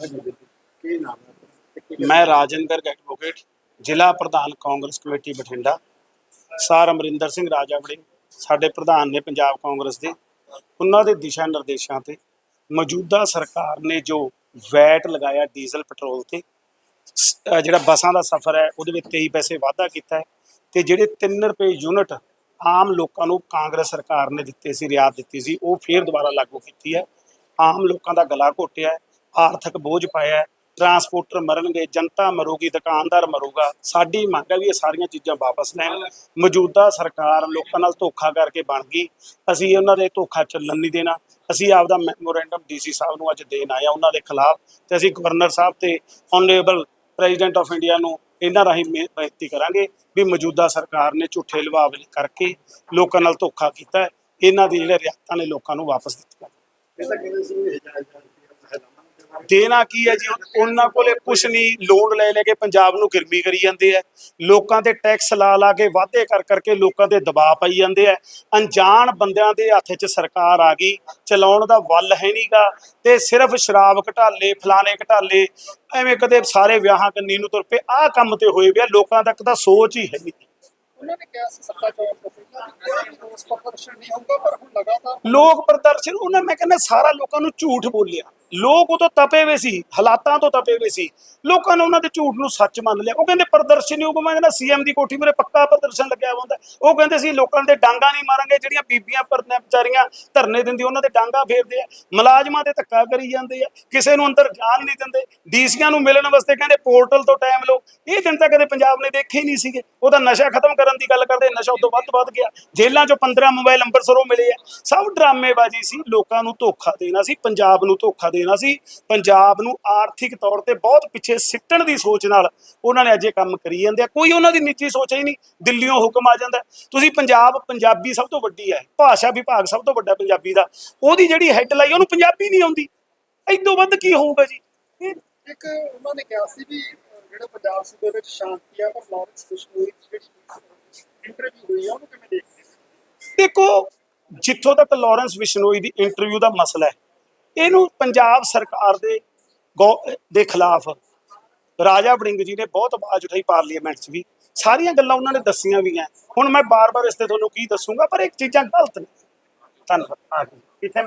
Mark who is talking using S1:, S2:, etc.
S1: ਕੀ ਨਾਮ ਹੈ
S2: ਮੈਂ ਰਾਜਿੰਦਰ ਐਡਵੋਕੇਟ, ਜ਼ਿਲ੍ਹਾ ਪ੍ਰਧਾਨ ਕਾਂਗਰਸ ਕਮੇਟੀ ਬਠਿੰਡਾ। ਸਾਰ ਅਮਰਿੰਦਰ ਸਿੰਘ ਰਾਜਾਵੜੀ, ਸਾਡੇ ਪ੍ਰਧਾਨ ਨੇ ਪੰਜਾਬ ਕਾਂਗਰਸ ਦੇ। ਉਹਨਾਂ ਦੇ ਦਿਸ਼ਾ ਨਿਰਦੇਸ਼ਾਂ ਤੇ ਮੌਜੂਦਾ ਸਰਕਾਰ ਨੇ ਜੋ ਵੈਟ ਲਗਾਇਆ ਡੀਜ਼ਲ, ਪੈਟਰੋਲ ਤੇ ਜਿਹੜਾ ਬੱਸਾਂ ਦਾ ਸਫ਼ਰ ਹੈ, ਉਹਦੇ ਵਿੱਚ 23 ਪੈਸੇ ਵਾਧਾ ਕੀਤਾ ਹੈ ਤੇ ਜਿਹੜੇ 3 ਰੁਪਏ ਯੂਨਿਟ ਆਮ ਲੋਕਾਂ ਨੂੰ ਕਾਂਗਰਸ ਸਰਕਾਰ ਨੇ ਦਿੱਤੇ ਸੀ, ਰਿਆਤ ਦਿੱਤੀ ਸੀ, ਉਹ ਫੇਰ ਦੁਬਾਰਾ ਲਾਗੂ ਕੀਤੀ ਹੈ। ਆਮ ਲੋਕਾਂ ਦਾ ਗਲਾ ਘੋਟਿਆ ਆਰਥਿਕ ਬੋਝ ਪਾਇਆ ਟਰਾਂਸਪੋਰਟਰ ਮਰਨਗੇ, ਜਨਤਾ ਮਰੂਗੀ, ਦੁਕਾਨਦਾਰ ਮਰੂਗਾ, ਸਾਡੀ ਮੰਗ ਹੈ ਵੀ ਇਹ ਸਾਰੀਆਂ ਚੀਜ਼ਾਂ ਵਾਪਸ ਲੈਣ। ਮੌਜੂਦਾ ਸਰਕਾਰ ਲੋਕਾਂ ਨਾਲ ਧੋਖਾ ਕਰਕੇ ਬਣ ਗਈ। ਅਸੀਂ ਉਹਨਾਂ ਦੇ ਧੋਖਾ ਚੱਲਣ ਨਹੀਂ ਦੇਣਾ। ਅਸੀਂ ਆਪਦਾ ਮੈਮੋਰੈਂਡਮ ਡੀਸੀ ਸਾਹਿਬ ਨੂੰ ਅੱਜ ਦੇਣ ਆਏ ਆ ਉਹਨਾਂ ਦੇ ਖਿਲਾਫ ਤੇ ਅਸੀਂ ਗਵਰਨਰ ਸਾਹਿਬ ਤੇ ਆਨਰੇਬਲ ਪ੍ਰੈਜ਼ੀਡੈਂਟ ਆਫ ਇੰਡੀਆ ਨੂੰ ਇਹਨਾਂ ਰਾਹੀਂ ਬੇ- ਬੇਨਤੀ ਕਰਾਂਗੇ ਵੀ ਮੌਜੂਦਾ ਸਰਕਾਰ ਨੇ ਝੂਠੇ ਲਵਾਵ ਕਰਕੇ ਲੋਕਾਂ ਨਾਲ ਧੋਖਾ ਕੀਤਾ ਇਹਨਾਂ ਦੀ ਜਿਹੜੇ ਰਿਆਤਾਂ ਨੇ ਲੋਕਾਂ ਨੂੰ ਵਾਪਸ ਦਿੱਤੀਆਂ।
S1: ਇਹ ਤਾਂ ਕਹਿੰਦੇ ਸੀ ਵੀ ਹਜ਼ਾਰ ਹਜ਼ਾਰ ਰੁਪਏ ਮਹਿਲਾਵਾਂ ਨੂੰ ਦੇਵਾਂਗੇ।
S2: ਦੇਣਾ ਕੀ ਹੈ ਜੀ? ਉਹਨਾਂ ਕੋਲੇ ਕੁਝ ਨਹੀਂ। ਲੋਨ ਲੈ ਲੈ ਕੇ ਪੰਜਾਬ ਨੂੰ ਗਿਰਮੀ ਕਰੀ ਜਾਂਦੇ ਆ। ਲੋਕਾਂ ਤੇ ਟੈਕਸ ਲਾ ਲਾ ਕੇ ਵਾਅਦੇ ਕਰ ਕਰਕੇ ਲੋਕਾਂ ਤੇ ਦਬਾਅ ਪਾਈ ਜਾਂਦੇ ਆ। ਅਣਜਾਣ ਬੰਦਿਆਂ ਦੇ ਹੱਥ 'ਚ ਸਰਕਾਰ ਆ ਗਈ। ਚਲਾਉਣ ਦਾ ਵੱਲ ਹੈ ਨਹੀਂਗਾ। ਤੇ ਸਿਰਫ ਸ਼ਰਾਬ ਘਟਾਲੇ ਫਲਾਣੇ ਘਟਾਲੇ ਐਵੇਂ ਕਦੇ ਸਾਰੇ ਵਿਆਹਾਂ ਕੰਨੀ ਨੂੰ ਤੁਰ ਪਏ। ਆਹ ਕੰਮ ਤੇ ਹੋਏ ਪਿਆ ਲੋਕਾਂ ਤੱਕ ਤਾਂ ਸੋਚ ਹੀ ਹੈ ਨਹੀਂ।
S3: ਉਹਨਾਂ ਨੇ ਕਿਹਾ ਸੀ ਸੱਤਾ ਚੋਣ ਤੋਂ
S2: ਲੋਕ ਪ੍ਰਦਰਸ਼ਨ ਉਹਨਾਂ ਮੈਂ ਕਹਿੰਦਾ ਸਾਰਾ ਲੋਕਾਂ ਨੂੰ ਝੂਠ ਬੋਲਿਆ। ਲੋਕ ਉਹ ਤੋਂ ਤਪੇ ਹੋਏ ਸੀ, ਹਾਲਾਤਾਂ ਤੋਂ ਤਪੇ ਹੋਏ ਸੀ। ਲੋਕਾਂ ਨੇ ਉਹਨਾਂ ਦੇ ਝੂਠ ਨੂੰ ਸੱਚ ਮੰਨ ਲਿਆ। ਉਹ ਕਹਿੰਦੇ ਪ੍ਰਦਰਸ਼ਨ ਨਹੀਂ ਮੈਂ ਕਹਿੰਦਾ ਸੀਐਮ ਦੀ ਕੋਠੀ ਮੂਹਰੇ ਪੱਕਾ ਪ੍ਰਦਰਸ਼ਨ ਲੱਗਿਆ ਹੁੰਦਾ। ਉਹ ਕਹਿੰਦੇ ਸੀ ਲੋਕਾਂ ਦੇ ਡਾਂਗਾ ਨਹੀਂ ਮਾਰਾਂਗੇ, ਜਿਹੜੀਆਂ ਬੀਬੀਆਂ ਪਰਨੇ ਵਿਚਾਰੀਆਂ ਧਰਨੇ ਦਿੰਦੀ, ਉਹਨਾਂ ਦੇ ਡਾਂਗਾ ਫੇਰਦੇ ਆ। ਮੁਲਾਜ਼ਮਾਂ ਤੇ ਧੱਕਾ ਕਰੀ ਜਾਂਦੇ ਆ। ਕਿਸੇ ਨੂੰ ਅੰਦਰ ਜਾਣ ਨਹੀਂ ਦਿੰਦੇ। ਡੀਸੀਆਂ ਨੂੰ ਮਿਲਣ ਵਾਸਤੇ ਕਹਿੰਦੇ ਪੋਰਟਲ ਤੋਂ ਟਾਈਮ ਲਓ। ਇਹ ਦਿਨ ਤਾਂ ਕਦੇ ਪੰਜਾਬ ਨੇ ਦੇਖੇ ਹੀ ਨਹੀਂ ਸੀਗੇ। ਉਹਦਾ ਨਸ਼ਾ ਖਤਮ ਕਰਨ ਦੀ ਗੱਲ ਕਰਦੇ, ਨਸ਼ਾ ਉਦੋਂ ਵੱਧ ਵੱਧ ਗਿਆ। ਜੇਲ੍ਹਾਂ 'ਚੋਂ 15 ਮੋਬਾਈਲ ਅੰਬਰਸਰੋਂ ਮਿਲੇ ਆ। ਸਭ ਡਰਾਮੇਬਾਜ਼ੀ ਸੀ। ਲੋਕਾਂ ਨੂੰ ਧੋਖਾ ਦੇਣਾ ਸੀ, ਪੰਜਾਬ ਨੂੰ ਧੋਖਾ ਦੇਣਾ ਸੀ। ਪੰਜਾਬ ਨੂੰ ਆਰਥਿਕ ਤੌਰ ਤੇ ਬਹੁਤ ਪਿੱਛੇ ਸਿੱਟਣ ਦੀ ਸੋਚ ਨਾਲ ਉਹਨਾਂ ਨੇ ਅੱਜ ਇਹ ਕੰਮ ਕਰੀ ਜਾਂਦੇ ਆ। ਕੋਈ ਉਹਨਾਂ ਦੀ ਨਿੱਜੀ ਸੋਚ ਹੀ ਨਹੀਂ ਦਿੱਲੀੋਂ ਹੁਕਮ ਆ ਜਾਂਦਾ। ਤੁਸੀਂ ਪੰਜਾਬ ਪੰਜਾਬੀ ਸਭ ਤੋਂ ਵੱਡੀ ਹੈ ਭਾਸ਼ਾ ਵਿਭਾਗ ਸਭ ਤੋਂ ਵੱਡਾ ਪੰਜਾਬੀ ਦਾ। ਉਹਦੀ ਜਿਹੜੀ ਹੈੱਡ ਲਾਈ ਉਹਨੂੰ ਪੰਜਾਬੀ ਨਹੀਂ ਆਉਂਦੀ। ਇਦੋਂ ਵੱਧ ਕੀ ਹੋਊਗਾ ਜੀ?
S3: ਇੱਕ ਉਹਨਾਂ ਨੇ ਕਿਹਾ ਸੀ ਵੀ ਜਿਹੜਾ ਪੰਜਾਬ ਸੂਬੇ ਵਿੱਚ ਸ਼ਾਂਤੀ ਆ ਪਰ ਲਾਰੈਂਸ ਦੀ ਜਿਹੜੀ ਇੰਟਰਵਿਊ ਹੋਈ ਆ ਉਹਨੂੰ ਕਿਵੇਂ ਦੇਖਦੇ?
S2: ਦੇਖੋ ਜਿੱਥੋਂ ਤੱਕ ਲਾਰੈਂਸ ਬਿਸ਼ਨੋਈ ਦੀ ਇੰਟਰਵਿਊ ਦਾ ਮਸਲਾ ਹੈ ਇਹਨੂੰ ਪੰਜਾਬ ਸਰਕਾਰ ਦੇ ਗੌ- ਦੇ ਖਿਲਾਫ ਰਾਜਾ ਵੜਿੰਗ ਜੀ ਨੇ ਬਹੁਤ ਆਵਾਜ਼ ਉਠਾਈ ਪਾਰਲੀਮੈਂਟ 'ਚ ਵੀ। ਸਾਰੀਆਂ ਗੱਲਾਂ ਉਹਨਾਂ ਨੇ ਦੱਸੀਆਂ ਵੀ ਹੈ ਹੁਣ ਮੈਂ ਬਾਰ-ਬਾਰ ਇਸ ਤੇ ਤੁਹਾਨੂੰ ਕੀ ਦੱਸੂਗਾ, ਪਰ ਇਹ ਚੀਜ਼ਾਂ ਗਲਤ ਨੇ। ਧੰਨਵਾਦ। ਇੱਥੇ